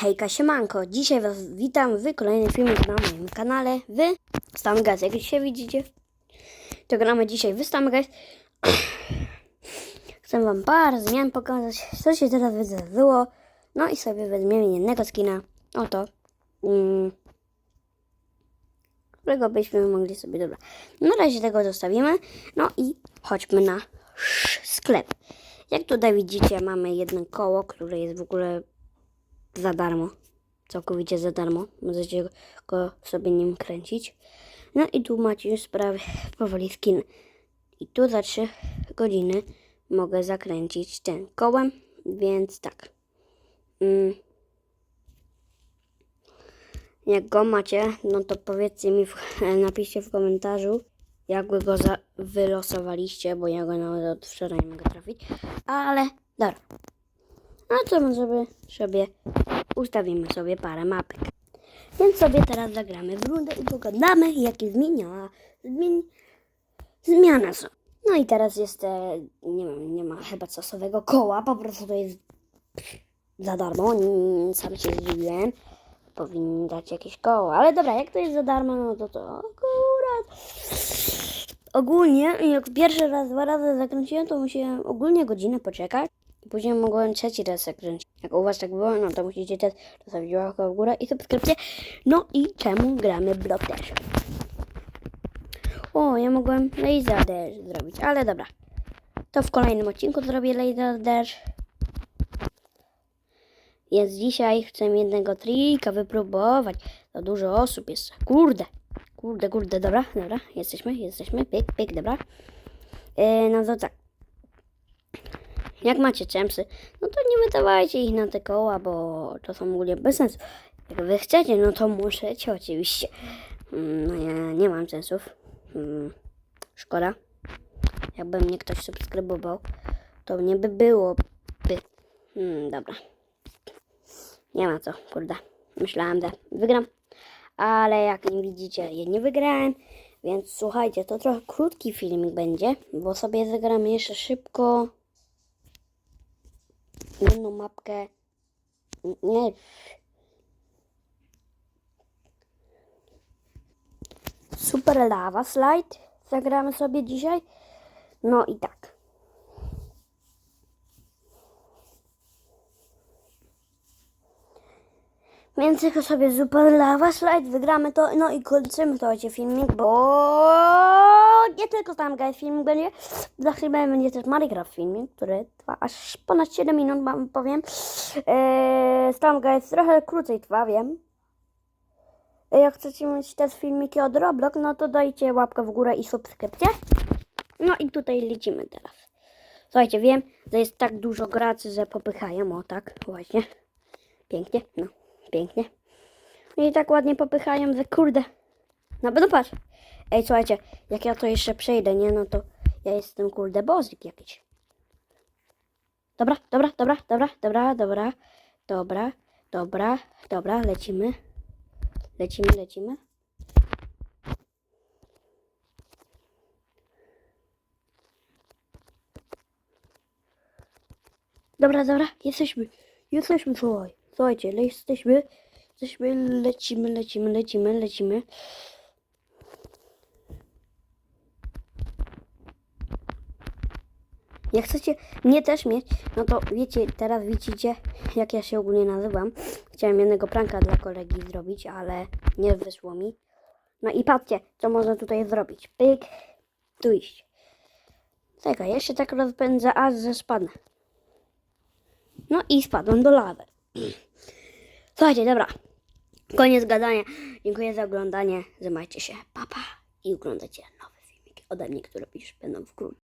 Hejka, siemanko. Dzisiaj Was witam w kolejnym filmie na moim kanale w Stamgas. Jak się widzicie, to gramy dzisiaj w Stamgas. Chcę Wam parę zmian pokazać, co się teraz wydarzyło. No i sobie weźmiemy jednego skina. Oto. Mm, którego byśmy mogli sobie, dobra. Na razie tego zostawimy. No i chodźmy na sklep. Jak tutaj widzicie, mamy jedno koło, które jest w ogóle za darmo. Całkowicie za darmo. Możecie go sobie nim kręcić. No i tu macie już prawie powoli skin. I tu za 3 godziny mogę zakręcić ten kołem, więc tak. Mm. Jak go macie, no to powiedzcie mi, w, napiszcie w komentarzu, jak wy go wylosowaliście, bo ja go nawet od wczoraj nie mogę trafić. Ale dobra. No to my sobie, ustawimy sobie parę mapek. Więc sobie teraz zagramy w rundę i pogadamy, jakie zmieniała, zmieni, zmiany są. No i teraz jest, e, nie wiem, nie ma chyba czasowego koła, po prostu to jest za darmo, sam się zdziwiłem. Powinni dać jakieś koło, ale dobra, jak to jest za darmo, no to to akurat... Ogólnie, jak pierwszy raz, dwa razy zakręciłem, to musiałem ogólnie godzinę poczekać. Później mogłem trzeci raz zakręcić. Jak u was tak było, no to musicie też zostawić łapkę w górę i subskrypcję. No i czemu gramy blok też? O, ja mogłem laser dash zrobić, ale dobra. To w kolejnym odcinku zrobię laser dash. Jest dzisiaj, chcę jednego trika wypróbować. To dużo osób jest. Kurde. Kurde, kurde, dobra, dobra. Jesteśmy, jesteśmy. Pyk, pyk, dobra. E, no to tak. Jak macie czempsy, no to nie wydawajcie ich na te koła, bo to są ogólnie bez sensu. Jak wy chcecie, no to możecie oczywiście. Mm, No ja nie mam sensów. Mm, Szkoda. Jakby mnie ktoś subskrybował, to nie by było by. Mm, dobra. Nie ma co, kurde. Myślałem, że wygram. Ale jak nie widzicie, ja nie wygrałem. Więc słuchajcie, to trochę krótki filmik będzie, bo sobie zagramy jeszcze szybko jedną mapkę. Nie. Super Lava Slide zagramy sobie dzisiaj. No i tak. Więc tylko sobie Super Lava Slide wygramy to, no i kończymy to będzie filmik, bo nie tylko tam guys filmik będzie, za chwilę będzie też Minecraft filmik, który trwa aż ponad 7 minut, wam powiem. Eee, tam guys trochę krócej trwa, wiem. E, Jak chcecie mieć też filmiki od Roblox, no to dajcie łapkę w górę i subskrypcję. No i tutaj lecimy teraz. Słuchajcie, wiem, że jest tak dużo graczy, że popychają, o tak, właśnie. Pięknie, no, pięknie. I tak ładnie popychają, że kurde. No no patrz. Ej, słuchajcie, jak ja to jeszcze przejdę, nie, no to ja jestem kurde bozik jakiś. Dobra, dobra, dobra, dobra, dobra, dobra, dobra, dobra, dobra, lecimy. Lecimy, lecimy. Dobra, dobra, jesteśmy. Jesteśmy, słuchaj. Słuchajcie, le- jesteśmy. Jesteśmy, lecimy, lecimy, lecimy, lecimy. Jak chcecie mnie też mieć, no to wiecie, teraz widzicie, jak ja się ogólnie nazywam. Chciałem jednego pranka dla kolegi zrobić, ale nie wyszło mi. No i patrzcie, co można tutaj zrobić. Pyk, tu iść. Czekaj, ja się tak rozpędzę, aż że spadnę. No i spadłem do lawy. Słuchajcie, dobra. Koniec gadania. Dziękuję za oglądanie. Zmajcie się. Papa. I oglądajcie nowe filmiki ode mnie, które już będą wkrótce.